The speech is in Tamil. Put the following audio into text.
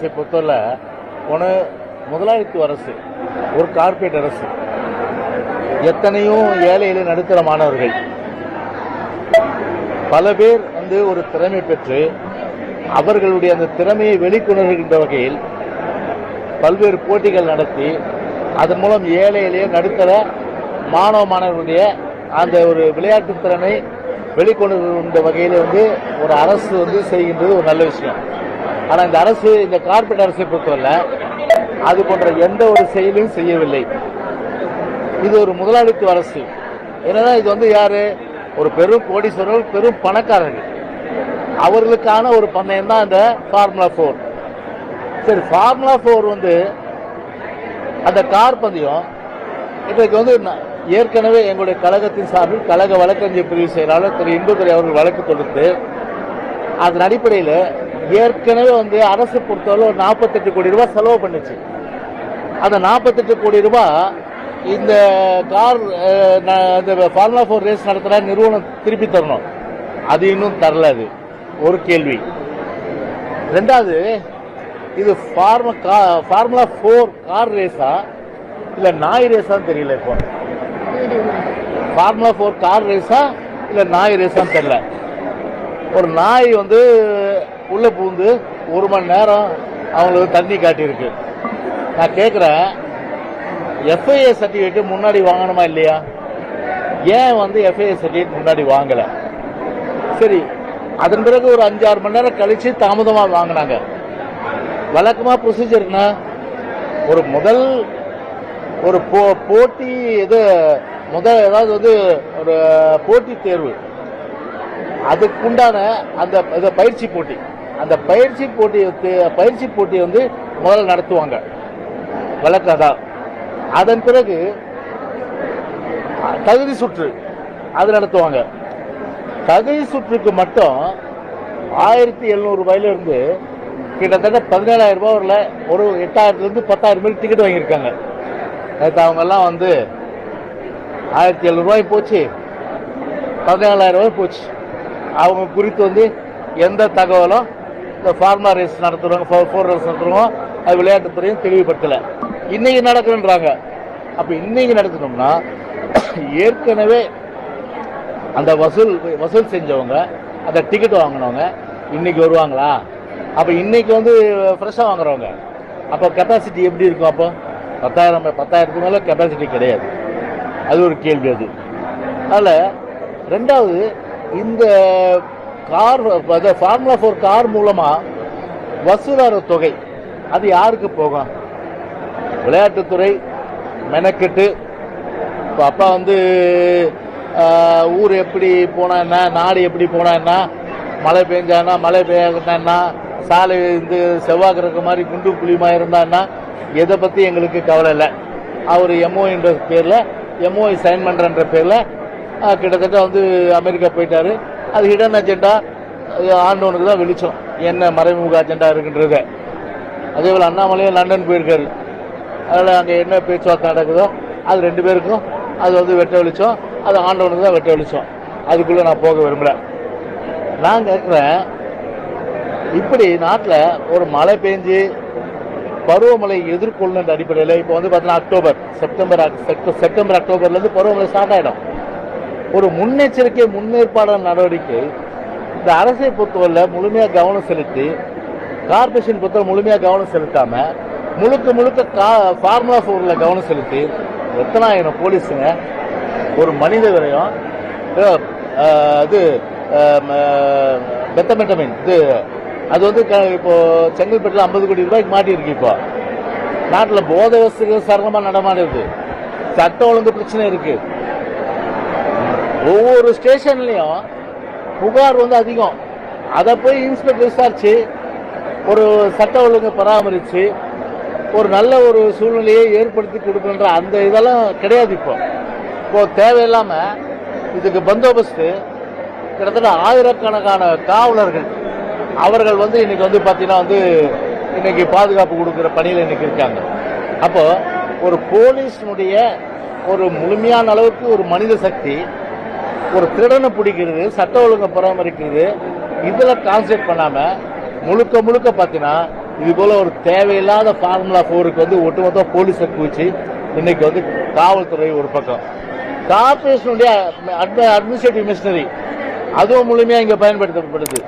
அரசை பொறுத்தவரை ஒன்று முதலாளித்துவ அரசு ஒரு கார்ப்பரேட் அரசு. எத்தனையோ ஏழையில நடுத்தர மாணவர்கள். பல பேர் வந்து ஒரு திறமை பெற்று அவர்களுடைய அந்த திறமையை வெளிக்கொணர்கின்ற வகையில் பல்வேறு போட்டிகள் நடத்தி அதன் மூலம் ஏழையிலேயே நடுத்தர மாணவ மாணவர்களுடைய அந்த ஒரு விளையாட்டு திறனை வெளிக்கொண்டு வகையில் வந்து ஒரு அரசு வந்து செய்கின்றது ஒரு நல்ல விஷயம். ஆனால் இந்த அரசு இந்த கார்ப்பரேட் அரசை பொறுத்தவரை அது போன்ற எந்த ஒரு செயலையும் செய்யவில்லை. இது ஒரு முதலாளித்துவ அரசு. என்னன்னா இது வந்து யாரு? ஒரு பெரும் கோடீஸ்வரர்கள் பெரும் பணக்காரர்கள். அவர்களுக்கான ஒரு பந்தயம் தான் இந்த ஃபார்முலா ஃபோர் சரி ஃபார்முலா ஃபோர் வந்து அந்த கார் பந்தயம் இன்றைக்கு வந்து ஏற்கனவே எங்களுடைய கழகத்தின் சார்பில் கழக வழக்கறிஞர் பிரிவு செயலாளர் திரு இன்பதுரை அவர்கள் வழக்கு தொடுத்து அதன் அடிப்படையில் ஏற்கனவே வந்து அரசு பொறுத்தவரை ஒரு நாற்பத்தெட்டு கோடி ரூபாய் செலவு பண்ணுச்சு. அந்த நாற்பத்தெட்டு கோடி ரூபாய் இந்த கார் இந்த ஃபார்முலா ஃபோர் ரேஸ் நடத்துகிற நிறுவனம் திருப்பி தரணும். அது இன்னும் தரல அது. ஒரு கேள்வி. ரெண்டாவது இது ஃபார்ம ஃபார்முலா ஃபோர் கார் ரேஸா இல்லை நாய் ரேஸான்னு தெரியல இப்போ? ஃபார்முலா ஃபோர் கார் ரேஸா இல்லை நாய் ரேஸான்னு தெரியல? ஒரு நாய் வந்து உள்ளே பூந்து ஒரு மணி நேரம் அவங்களுக்கு தண்ணி காட்டியிருக்கு. நான் கேட்குறேன் எஃப்ஐஏ சர்டிஃபிகேட் முன்னாடி வாங்கணுமா இல்லையா? ஏன் வந்து எஃப்ஐஏ சர்டிஃபிகேட் முன்னாடி வாங்கலை? சரி அதன் பிறகு ஒரு அஞ்சாறு மணி நேரம் கழித்து தாமதமாக வாங்கினாங்க. வழக்கமாக ப்ரொசீஜர்னா ஒரு முதல் ஒரு போ போட்டி இது முதல் ஏதாவது வந்து ஒரு போட்டி தேர்வு. அதுக்குண்டான அந்த பயிற்சி போட்டி. அந்த பயிற்சி போட்டி பயிற்சி போட்டி வந்து முதல்ல நடத்துவாங்க. வழக்கதா அதன் பிறகு தகுதி சுற்று அது நடத்துவாங்க. தகுதி சுற்றுக்கு மட்டும் ஆயிரத்தி எழுநூறுபாயிலிருந்து கிட்டத்தட்ட பதினேழாயிரம் ரூபாய் வரல. ஒரு எட்டாயிரத்துலேருந்து பத்தாயிரம் பேர் டிக்கெட் வாங்கியிருக்காங்க. நேற்று அவங்கெல்லாம் வந்து ஆயிரத்தி எழுநூறுபாய் போச்சு. பதினேழாயிரம் ரூபாய் போச்சு. அவங்க குறித்து வந்து எந்த தகவலும் இந்த ஃபார்மா ரேஸ் நடத்துகிறவங்க ஃபோர் ஃபோர் ரேஸ் நடத்துகிறவங்க அது விளையாட்டுத்துறையும் தெளிவுபடுத்தலை. இன்றைக்கி நடக்கணுன்றாங்க அப்போ இன்றைக்கி நடத்தணும்னா ஏற்கனவே அந்த வசூல் வசூல் செஞ்சவங்க அந்த டிக்கெட் வாங்கினவங்க இன்றைக்கி வருவாங்களா? அப்போ இன்றைக்கி வந்து ஃப்ரெஷ்ஷாக வாங்குறவங்க. அப்போ கெப்பாசிட்டி எப்படி இருக்கும் அப்போ? பத்தாயிரம் பத்தாயிரத்துக்கு மேலே கெப்பாசிட்டி கிடையாது. அது ஒரு கேள்வி அது. அதில் ரெண்டாவது இந்த கார் ஃபார்முலா ஃபோர் கார் மூலமாக வசூலாகிற தொகை அது யாருக்கு போகும்? விளையாட்டுத்துறை மெனக்கெட்டு இப்போ அப்பா வந்து ஊர் எப்படி போனா என்ன நாடு எப்படி போனா என்ன மழை பெஞ்சானா மழை பெய்யாங்கன்னா சாலை வந்து செவ்வாய் இருக்க மாதிரி குண்டு புளியுமா இருந்தான்னா எதை பற்றி எங்களுக்கு கவலை இல்லை. அவர் எம்ஓன்ற பேரில் எம்ஓஐ சைன் பண்ணுறன்ற பேரில் கிட்டத்தட்ட வந்து அமெரிக்கா போயிட்டாரு. அது ஹிடன் அஜெண்டா ஆண்டவனுக்கு தான் வெளிச்சம். என்ன மறைமுக அஜெண்டா இருக்குன்றத. அதே போல் அண்ணாமலையும் லண்டன் போயிருக்காரு. அதில் அங்கே என்ன பேச்சுவார்த்தை நடக்குதோ அது ரெண்டு பேருக்கும் அது வந்து வெட்ட வெளிச்சம் அது ஆண்டவனுக்கு தான் வெட்ட வெளிச்சம். அதுக்குள்ளே நான் போக விரும்பல. நான் கேட்குறேன் இப்படி நாட்டில் ஒரு மழை பெஞ்சு பருவமழை எதிர்கொள்ளுன்ற அடிப்படையில் இப்போ வந்து பார்த்தீங்கன்னா அக்டோபர் செப்டம்பர் செப்டம்பர் அக்டோபர்லேருந்து பருவமழை ஸ்டார்ட் ஆகிடும் ஒரு முன்னெச்சரிக்கை முன்னேற்பாடான நடவடிக்கை. இந்த அரசை பொறுத்தவரையில் முழுமையாக கவனம் செலுத்தி கார்பரேஷன் பொறுத்தவரை முழுமையாக கவனம் செலுத்தாமல் முழுக்க முழுக்க கா ஃபார்முலா ஃபோரில் கவனம் செலுத்தி எத்தனாயிரம் போலீஸுங்க ஒரு மனித விரயம் இது மெத்தமெட்டமின் இது அது வந்து க- இப்போ செங்கல்பட்டில் ஐம்பது கோடி ரூபாய்க்கு மாட்டியிருக்கு இப்போ. நாட்டில் போதை வசதிகள் சரளமாக நடமாடுது சட்ட ஒழுங்கு பிரச்சனை இருக்குது ஒவ்வொரு ஸ்டேஷன்லேயும் புகார் வந்து அதிகம். அதை போய் இன்ஸ்பெக்டர் விசாரிச்சு ஒரு சட்ட ஒழுங்கை பராமரித்து ஒரு நல்ல ஒரு சூழ்நிலையை ஏற்படுத்தி கொடுக்குன்ற அந்த இதெல்லாம் கிடையாது இப்போ. இப்போ தேவையில்லாமல் இதுக்கு பந்தோபஸ்து கிட்டத்தட்ட ஆயிரக்கணக்கான காவலர்கள் அவர்கள் வந்து இன்னைக்கு வந்து பார்த்தீங்கன்னா வந்து இன்னைக்கு பாதுகாப்பு கொடுக்குற பணியில் இன்னைக்கு இருக்காங்க. அப்போ ஒரு போலீஸினுடைய ஒரு முழுமையான அளவுக்கு ஒரு மனித சக்தி ஒரு திருடனை பிடிக்கிறது சட்ட ஒழுங்கை பராமரிக்கிறது இதில் கான்சென்ட்ரேட் பண்ணாமல் முழுக்க முழுக்க பார்த்தீங்கன்னா இது போல் ஒரு தேவையில்லாத ஃபார்முலா ஃபோருக்கு வந்து ஒட்டுமொத்த போலீஸை குவிச்சு இன்னைக்கு வந்து காவல்துறை ஒரு பக்கம். கார்பரேஷனுடைய அட்மினிஸ்ட்ரேட்டிவ் மிஷினரி அதுவும் முழுமையா இங்கே பயன்படுத்தப்படுது.